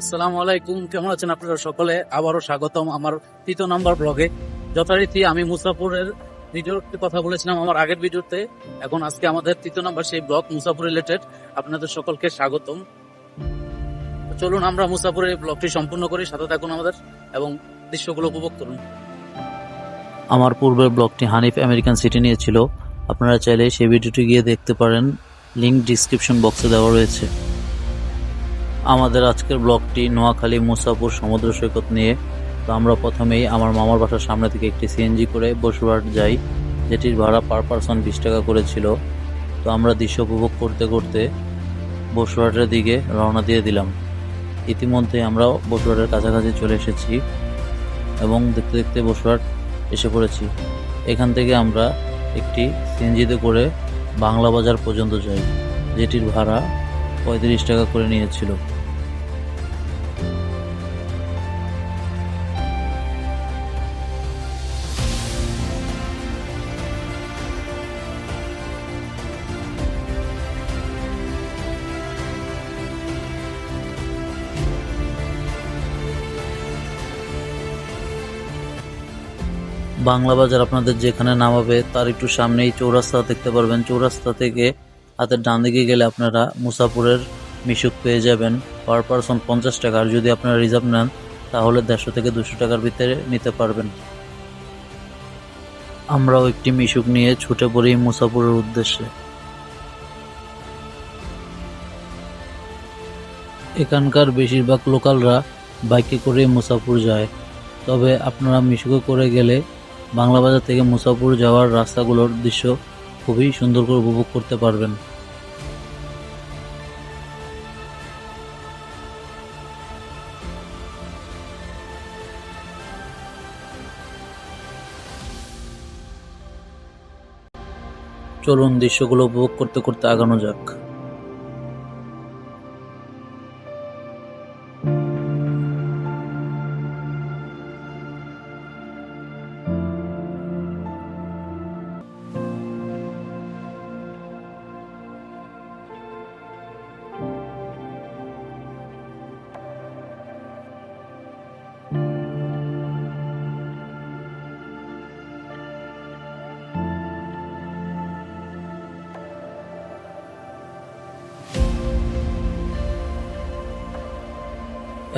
আসসালামু আলাইকুম, কেমন আছেন আপনারা সকলে? আবারও স্বাগতম আমার তৃতীয় নাম্বার ব্লগে। যথারীতি আমি মুসাফুরের ভিডিওতে কথা বলেছিলাম আমার আগের ভিডিওতে। এখন আজকে আমাদের তৃতীয় নাম্বার সেই ব্লগ, মুসাফুর রিলেটেড আপনাদের সকলকে স্বাগতম। চলুন আমরা মুসাফুরের ব্লগটি সম্পূর্ণ করি, সাথে থাকুন আমাদের এবং দৃশ্যগুলো উপভোগ করুন। আমার পূর্বের ব্লগটি হানিফ আমেরিকান সিটি নিয়েছিল আপনারা চাইলে সেই ভিডিওটি গিয়ে দেখতে পারেন। লিংক ডিসক্রিপশন বক্সে দেওয়া রয়েছে। আমাদের আজকের ব্লগটি নোয়াখালী, মুসাপুর, সমুদ্র সৈকত নিয়ে। তো আমরা প্রথমেই আমার মামার বাসার সামনে থেকে একটি সিএনজি করে বসুরহাট যাই, যেটির ভাড়া পার পারসন বিশ টাকা করে ছিল। তো আমরা দৃশ্য উপভোগ করতে করতে বসুরহাটের দিকে রওনা দিয়ে দিলাম। ইতিমধ্যে আমরা বসুরহাটের কাছাকাছি চলে এসেছি এবং দেখতে দেখতে বসুরহাট এসে পড়েছি। এখান থেকে আমরা একটি সিএনজিতে করে বাংলা বাজার পর্যন্ত যাই, যেটির ভাড়া পঁয়ত্রিশ টাকা করে নিয়েছিল। বাংলা বাজার আপনাদের যেখানে নামাবে, তার একটু সামনেই চৌরাস্তা দেখতে পারবেন। চৌরাস্তা থেকে হাতের ডান দিকে গেলে আপনারা মুসাপুরের মিশুক পেয়ে যাবেন। পার পারসন পঞ্চাশ টাকা। আর যদি আপনারা রিজার্ভ নেন, তাহলে দেড়শো থেকে দুশো টাকার ভিতরে নিতে পারবেন। আমরাও একটি মিশুক নিয়ে ছুটে পড়ি মুসাপুরের উদ্দেশ্যে। এখানকার বেশিরভাগ লোকালরা বাইকে করে মুসাপুর যায়। তবে আপনারা মিশুকে করে গেলে বাংলা বাজার থেকে মুসাপুর যাওয়ার রাস্তাগুলোর দৃশ্য খুবই সুন্দর করে উপভোগ করতে পারবেন। চলুন দৃশ্যগুলো উপভোগ করতে করতে আগানো যাক।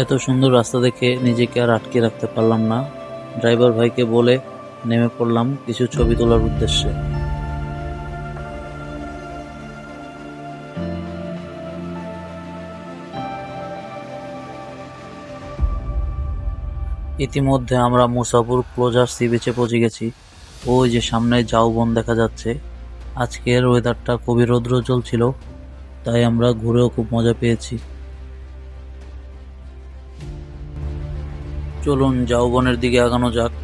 এত সুন্দর রাস্তা দেখে নিজেকে আর আটকে রাখতে পারলাম না। ড্রাইভার ভাইকে বলে নেমে পড়লাম কিছু ছবি তোলার উদ্দেশ্যে। ইতিমধ্যে আমরা মুসাপুর ক্লোজার সি বিচে পৌঁছে গেছি। ওই যে সামনে ঝাউবন দেখা যাচ্ছে। আজকের ওয়েদারটা খুবই রৌদ্রোজ্জ্বল ছিল, তাই আমরা ঘুরেও খুব মজা পেয়েছি। চলুন ঝাউবনের দিকে আগানো যাক।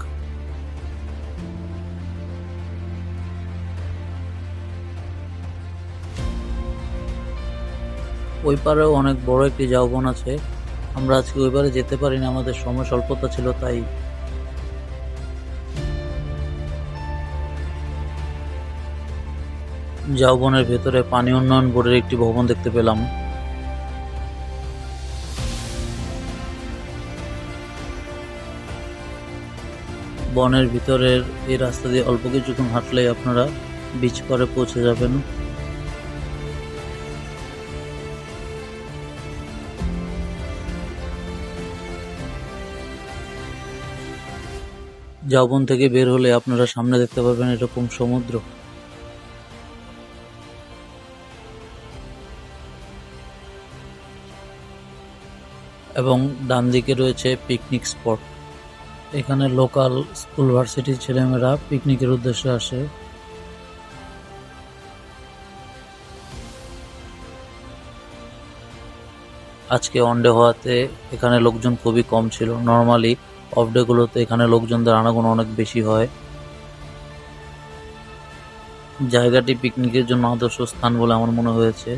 ওই পারেও অনেক বড় একটি ঝাউবন আছে। আমরা আজকে ওই পারে যেতে পারিনি, আমাদের সময় স্বল্পতা ছিল, তাই। ঝাউবনের ভেতরে পানি উন্নয়ন বোর্ডের একটি ভবন দেখতে পেলাম। বনের ভিতরের এই রাস্তা দিয়ে অল্প কিছুক্ষণ হাঁটলেই আপনারা বিচ পারে পৌঁছে যাবেন। জাবন থেকে বের হলে আপনারা সামনে দেখতে পাবেন এরকম সমুদ্র। এবং ডান দিকে রয়েছে পিকনিক স্পট এখানে লোকাল স্কুল ভার্সিটির ছেলেমেয়েরা পিকনিকের উদ্দেশ্যে আসে। আজকে অনডে হওয়াতে এখানে লোকজন খুবই কম ছিল। নর্মালি অফ ডে গুলোতে এখানে লোকজনদের আনাগোনা অনেক বেশি হয়। জায়গাটি পিকনিকের জন্য আদর্শ স্থান বলে আমার মনে হয়েছে।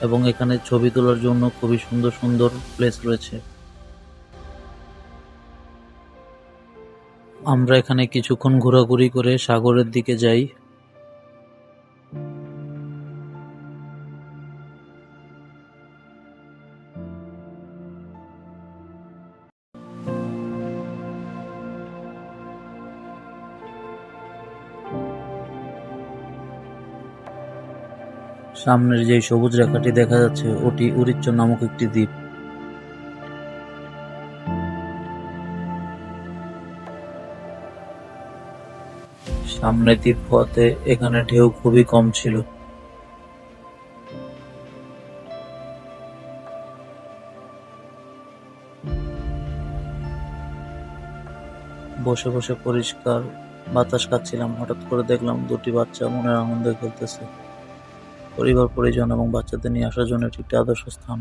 এবং এখানে ছবি তোলার জন্য খুবই সুন্দর সুন্দর প্লেস রয়েছে। আমরা এখানে কিছুক্ষণ ঘোরাঘুরি করে সাগরের দিকে যাই। সামনের যে সবুজ রেখাটি দেখা যাচ্ছে, ওটি উরিচ্চ নামক একটি দ্বীপ। সামনে দ্বীপ হওয়াতে এখানে ঢেউ খুবই কম ছিল। বসে বসে পরিষ্কার বাতাস খাচ্ছিলাম। হঠাৎ করে দেখলাম দুটি বাচ্চা মনের আনন্দে খেলতেছে। পরিবার, পরিজন এবং বাচ্চাদের নিয়ে আসার জন্য একটি আদর্শ স্থান।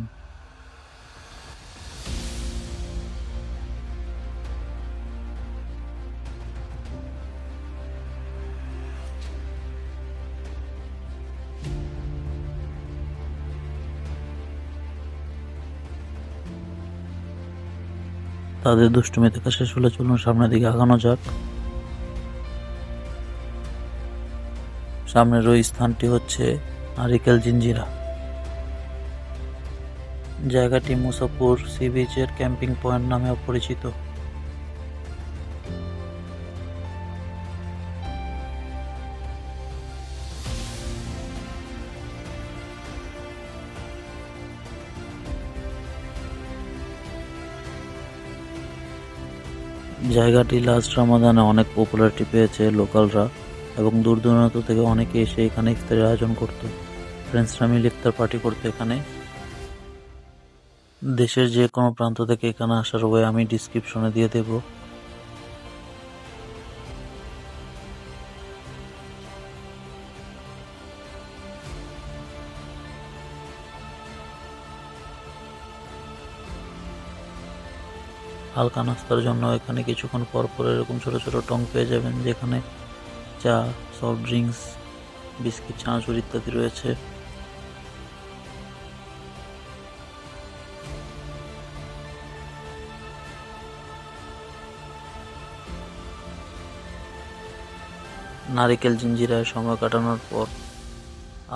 তাদের দুষ্টুমি থেকে শেষ হলে চলুন সামনের দিকে আগানো যাক। সামনের ওই স্থানটি হচ্ছে নারিকেল জিঞ্জিরা। জায়গাটি মুসাপুর সি বিচের ক্যাম্পিং পয়েন্ট নামেও পরিচিত। জায়গাটি লাস্ট রামাদানে অনেক পপুলারিটি পেয়েছে লোকালরা এবং দূর দূরান্ত থেকে অনেকে এসে এখানে ইফতারের আয়োজন করতো। ফ্রেন্ডসরা মিলে ইফতার পার্টি করতো এখানে। দেশের যে কোনো প্রান্ত থেকে এখানে আসার ওয়ে আমি ডিসক্রিপশনে দিয়ে দেব। হালকা নাস্তার জন্য এখানে কিছুক্ষণ পর পর এরকম ছোট ছোট টং পেয়ে যাবেন, যেখানে চা সফট ড্রিঙ্কস বিস্কিট চানাচুর ইত্যাদি রয়েছে। নারিকেল, জিঞ্জিরায় সময় কাটানোর পর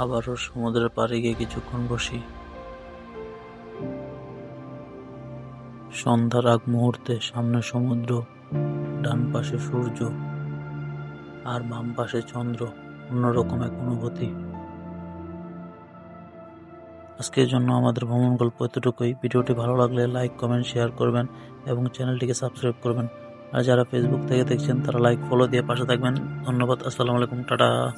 আবারও সমুদ্রের পাড়ে গিয়ে কিছুক্ষণ বসি। সন্ধ্যার আগ মুহূর্তে সামনে সমুদ্র, ডান পাশে সূর্য আর বাম পাশে চন্দ্র, অন্যরকম এক অনুভূতি। আজকের জন্য আমাদের ভ্রমণ গল্প এতটুকুই। ভিডিওটি ভালো লাগলে লাইক, কমেন্ট, শেয়ার করবেন এবং চ্যানেলটিকে সাবস্ক্রাইব করবেন। আর যারা ফেসবুক থেকে দেখছেন, তারা লাইক, ফলো দিয়ে পাশে থাকবেন। ধন্যবাদ, আসসালামু আলাইকুম, টাটা।